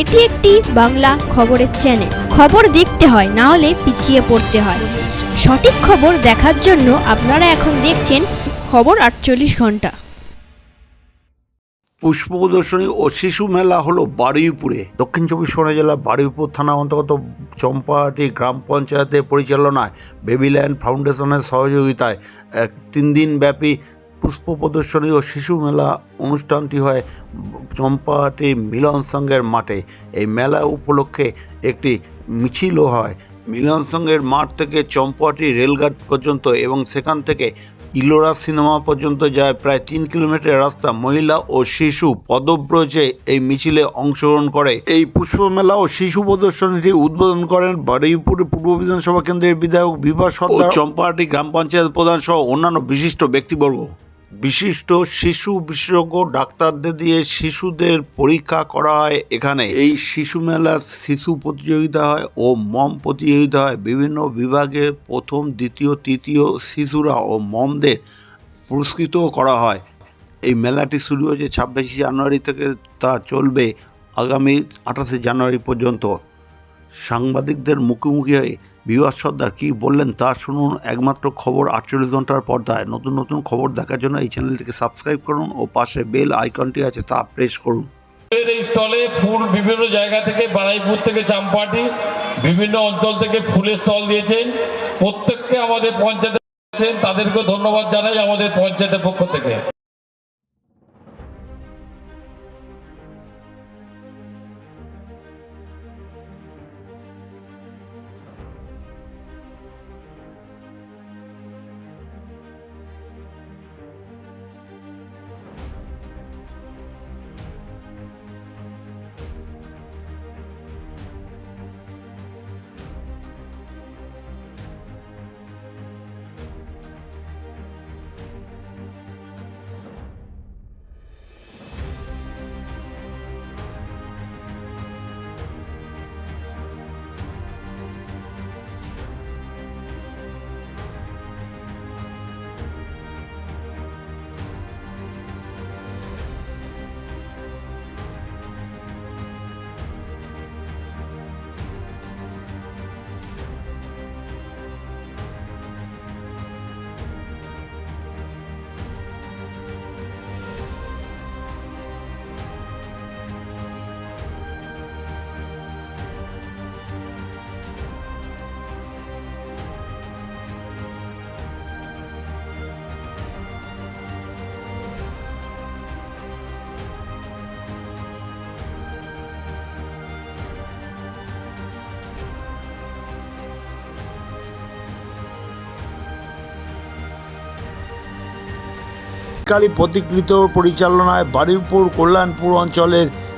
এটি একটি বাংলা খবরের চ্যানেল খবর দেখতে হয়, না হলে পিছিয়ে পড়তে হয়। সঠিক খবর দেখার জন্য আপনারা এখন দেখছেন খবর আটচল্লিশ ঘণ্টা। পুষ্প প্রদর্শনী ও শিশু মেলা হলো বারুইপুরে। দক্ষিণ চব্বিশ পরগনা জেলার বারুইপুর থানা অন্তর্গত চম্পাহাটি গ্রাম পঞ্চায়েতের পরিচালনায় বেবিল্যান্ড ফাউন্ডেশনের সহযোগিতায় এক তিন দিন ব্যাপী পুষ্প প্রদর্শনী ও শিশু মেলা অনুষ্ঠানটি হয় চম্পাহাটি মিলন সংঘের মাঠে। এই মেলা উপলক্ষে একটি মিছিলও হয়। মিলন সংঘের মাঠ থেকে চম্পাহাটি রেলঘাট পর্যন্ত এবং সেখান থেকে ইলোরা সিনেমা পর্যন্ত যায়। প্রায় তিন কিলোমিটার রাস্তা মহিলা ও শিশু পদব্রজে এই মিছিলে অংশগ্রহণ করে। এই পুষ্প মেলা ও শিশু প্রদর্শনীটি উদ্বোধন করেন বারুইপুর পূর্ব বিধানসভা কেন্দ্রের বিধায়ক বিভা সরকার ও চম্পাহাটি গ্রাম পঞ্চায়েত প্রধান সহ অন্যান্য বিশিষ্ট ব্যক্তিবর্গ। বিশিষ্ট শিশু বিশেষজ্ঞ ডাক্তারদের দিয়ে শিশুদের পরীক্ষা করা হয় এখানে। এই শিশু মেলার শিশু প্রতিযোগিতা হয় ও মম প্রতিযোগিতা হয়। বিভিন্ন বিভাগে প্রথম, দ্বিতীয়, তৃতীয় শিশুরা ও মমদের পুরস্কৃতও করা হয়। এই মেলাটি শুরু হয়েছে ছাব্বিশে জানুয়ারি থেকে তা চলবে আগামী আঠাশে জানুয়ারি পর্যন্ত। সাংবাদিকদের মুখোমুখি হয়ে বিভাস সর্দার কী বললেন তা শুনুন একমাত্র খবর আটচল্লিশ ঘণ্টার পর্দায়। নতুন নতুন খবর দেখার জন্য এই চ্যানেলটিকে সাবস্ক্রাইব করুন ও পাশে বেল আইকনটি আছে তা প্রেস করুন। এই স্টলে ফুল বিভিন্ন জায়গা থেকে, বারাইপুর থেকে চাম্পাটি, বিভিন্ন অঞ্চল থেকে ফুলের স্টল দিয়েছেন। প্রত্যেককে আমাদের পঞ্চায়েতে তাদেরকে ধন্যবাদ জানাই আমাদের পঞ্চায়েতের পক্ষ থেকে। কালী প্রতিকৃত পরিচালনায় বারুইপুর কল্যাণপুর অঞ্চলের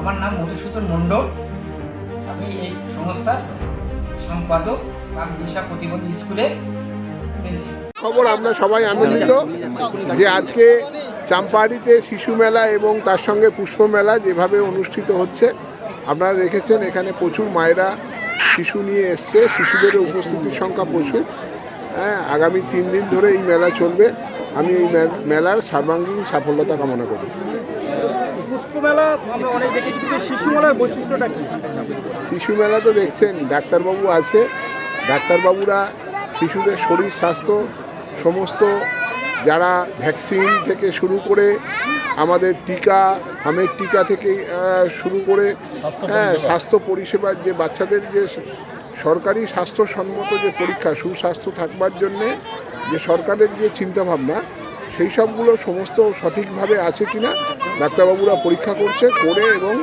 আমার নাম মধুসূদন মণ্ডল। আমি এই সংস্থার সম্পাদক রাম দিশা প্রতিবন্ধী প্রিন্সিপাল খবর, আমরা সবাই আনন্দিত যে আজকে চাম্পাহাটিতে শিশু মেলা এবং তার সঙ্গে পুষ্প মেলা যেভাবে অনুষ্ঠিত হচ্ছে, আপনারা দেখেছেন এখানে প্রচুর মায়েরা শিশু নিয়ে এসছে, শিশুদের উপস্থিতির সংখ্যা প্রচুর। হ্যাঁ আগামী তিন দিন ধরে এই মেলা চলবে। আমি এই মেলার সর্বাঙ্গীন সাফল্যতা কামনা করি। পুষ্প মেলা আমরা অনেক দেখেছি কিন্তু শিশু মেলার বৈশিষ্ট্যটা কি? শিশু মেলা তো দেখছেন ডাক্তারবাবু আছে। ডাক্তারবাবুরা শিশুদের শরীর স্বাস্থ্য সমস্ত যারা ভ্যাকসিন থেকে শুরু করে আমাদের টিকা আমের টিকা থেকে শুরু করে হ্যাঁ স্বাস্থ্য পরিষেবার যে বাচ্চাদের যে সরকারি স্বাস্থ্যসম্মত যে পরীক্ষা সুস্বাস্থ্য থাকবার জন্যে যে সরকারের যে চিন্তাভাবনা সেই সবগুলো সমস্ত সঠিকভাবে আছে কি না ডাক্তারবাবুরা পরীক্ষা করছে, করে এবং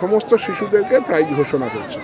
সমস্ত শিশুদেরকে প্রাইজ ঘোষণা করছে।